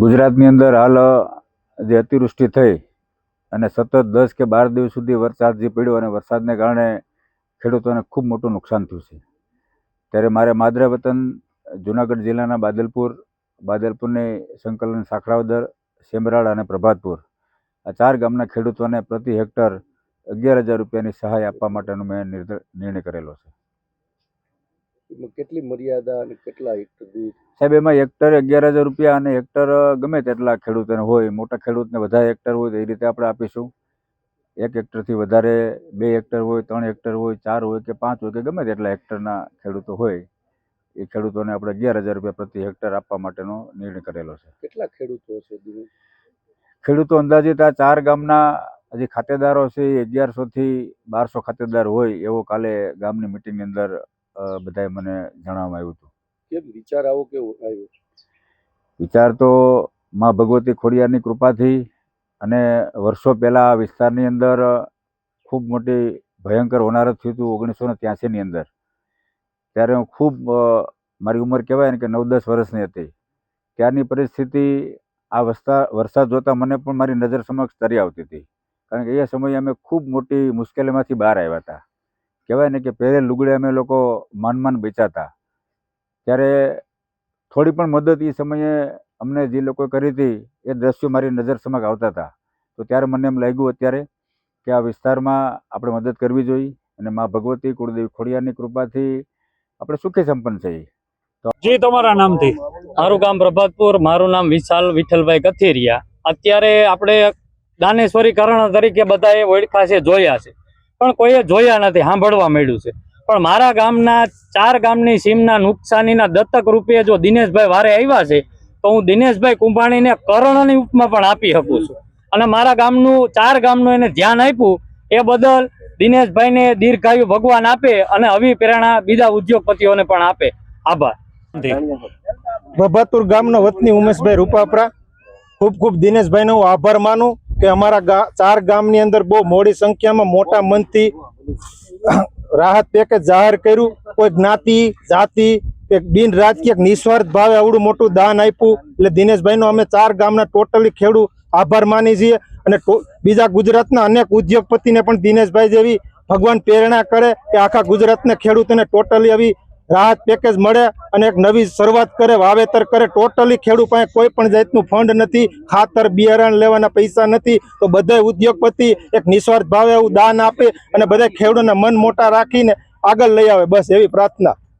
ગુજરાતની અંદર હાલ જે અતિવૃષ્ટિ થઈ અને સતત દસ કે બાર દિવસ સુધી વરસાદ જે પડ્યો અને વરસાદને કારણે ખેડૂતોને ખૂબ મોટું નુકસાન થયું છે. ત્યારે મારે માદરા વતન, જુનાગઢ જિલ્લાના બાદલપુર, બાદલપુરની સંકલન સાખરાવદર, સેમરાળ અને પ્રભાતપુર. આ ચાર ગામના ખેડૂતોને પ્રતિ હેક્ટર અગિયાર હજાર રૂપિયાની સહાય આપવા માટેનો મેં નિર્ણય કરેલો છે. કેટલી મર્યાદા અને કેટલા હેક્ટર દીઠ? સાહેબ એમાં હેક્ટર અગિયાર હજાર રૂપિયા અને હેક્ટર ગમે તેટલા ખેડૂતોને હોય મોટા ખેડૂતને વધારે હેક્ટર હોય તો એ રીતે આપણે આપીશું. એક હેક્ટરથી વધારે બે હેક્ટર હોય ત્રણ હેક્ટર હોય ચાર હોય કે પાંચ હોય કે ગમે તેટલા હેક્ટરના ખેડૂતો હોય એ ખેડૂતોને આપણે અગિયાર હજાર રૂપિયા પ્રતિ હેક્ટર આપવા માટેનો નિર્ણય કરેલો છે. કેટલા ખેડૂતો છે ખેડૂતો અંદાજિત આ ચાર ગામના હજી ખાતેદારો છે એ અગિયારસોથી બારસો ખાતેદાર હોય એવો કાલે ગામની મિટિંગની અંદર બધાએ મને જણાવવામાં આવ્યું હતું. કેમ? વિચાર આવો કેવો આવ્યો વિચાર તો માં ભગવતી ખોડિયારની કૃપાથી અને વર્ષો પહેલાં આ વિસ્તારની અંદર ખૂબ મોટી ભયંકર હોનારત થયું હતું ઓગણીસો ને ત્યાસીની અંદર. ત્યારે હું ખૂબ મારી ઉંમર કહેવાય ને કે નવ દસ વર્ષની હતી. ત્યારની પરિસ્થિતિ આ વસ્તા વરસાદ જોતાં મને પણ મારી નજર સમક્ષ તરી આવતી હતી. કારણ કે એ સમયે અમે ખૂબ મોટી મુશ્કેલીમાંથી બહાર આવ્યા હતા. કહેવાય ને કે પહેરે લુગડે અમે લોકો માન માન બેચાતા ત્યારે થોડી પણ મદદ એ સમયે અમને જે લોકોએ કરી હતી એ દ્રશ્યો મારી નજર સમક્ષ આવતા હતા. તો ત્યારે મને એમ લાગ્યું અત્યારે કે આ વિસ્તારમાં આપણે મદદ કરવી જોઈએ અને મા ભગવતી કુળદેવી ખોડિયારની કૃપાથી આપણે સુખી સંપન્ન છીએ જી તમારા નામથી. મારું ગામ પ્રભાતપુર મારું નામ વિશાલ વિઠ્ઠલભાઈ કથિરિયા. અત્યારે આપણે દાનેશ્વરી કરણ તરીકે બધાએ ઓળખા છે જોયા છે. પણ કોઈએ જોયા નથી, સાંભળવા મળ્યું છે. પણ મારા ગામના, ચાર ગામની સીમના નુકસાનીના દત્તક રૂપે જો દિનેશભાઈ વારે આવ્યા છે, તો હું દિનેશભાઈ કુંભાણીને કરણની ઉપમા પણ આપી શકું છું. અને મારા ગામનું, ચાર ગામનું એને ધ્યાન આપ્યું, એ બદલ દિનેશભાઈને દીર્ઘાયુ ભગવાન આપે અને આવી પ્રેરણા બીજા ઉદ્યોગપતિઓને પણ આપે. આભાર. પ્રભાતપુર ગામનો વતની ઉમેશભાઈ રૂપાપરા, ખૂબ ખૂબ દિનેશભાઈનો હું આભાર માનું. કે અમારા ચાર ગામની અંદર બહુ મોડી સંખ્યામાં મોટા મનથી રાહત પેકેજ જાહેર કર્યું. કોઈ જ્ઞાતિ, જાતિ કે બિન રાજકીય નિસ્વાર્થ ભાવે આવડું મોટું દાન આપ્યું. એટલે દિનેશભાઈનો અમે ચાર ગામના ટોટલી ખેડૂત. આભાર માની છીએ. અને બીજા ગુજરાતના અનેક ઉદ્યોગપતિને પણ દિનેશભાઈ જેવી ભગવાન પ્રેરણા કરે કે આખા ગુજરાતના ખેડૂતોને ટોટલી આવી રાહત પેકેજ મળે અને એક નવી શરૂઆત કરે, વાવેતર કરે. ટોટલી ખેડૂત પાસે કોઈ પણ જાતનું ફંડ નથી, ખાતર, બિયારણ લેવાના પૈસા નથી. તો બધા ઉદ્યોગપતિ એક નિસ્વાર્થ ભાવે એવું દાન આપે અને બધા ખેડૂતોના મન મોટા રાખીને આગળ લઈ આવે. બસ એવી પ્રાર્થના.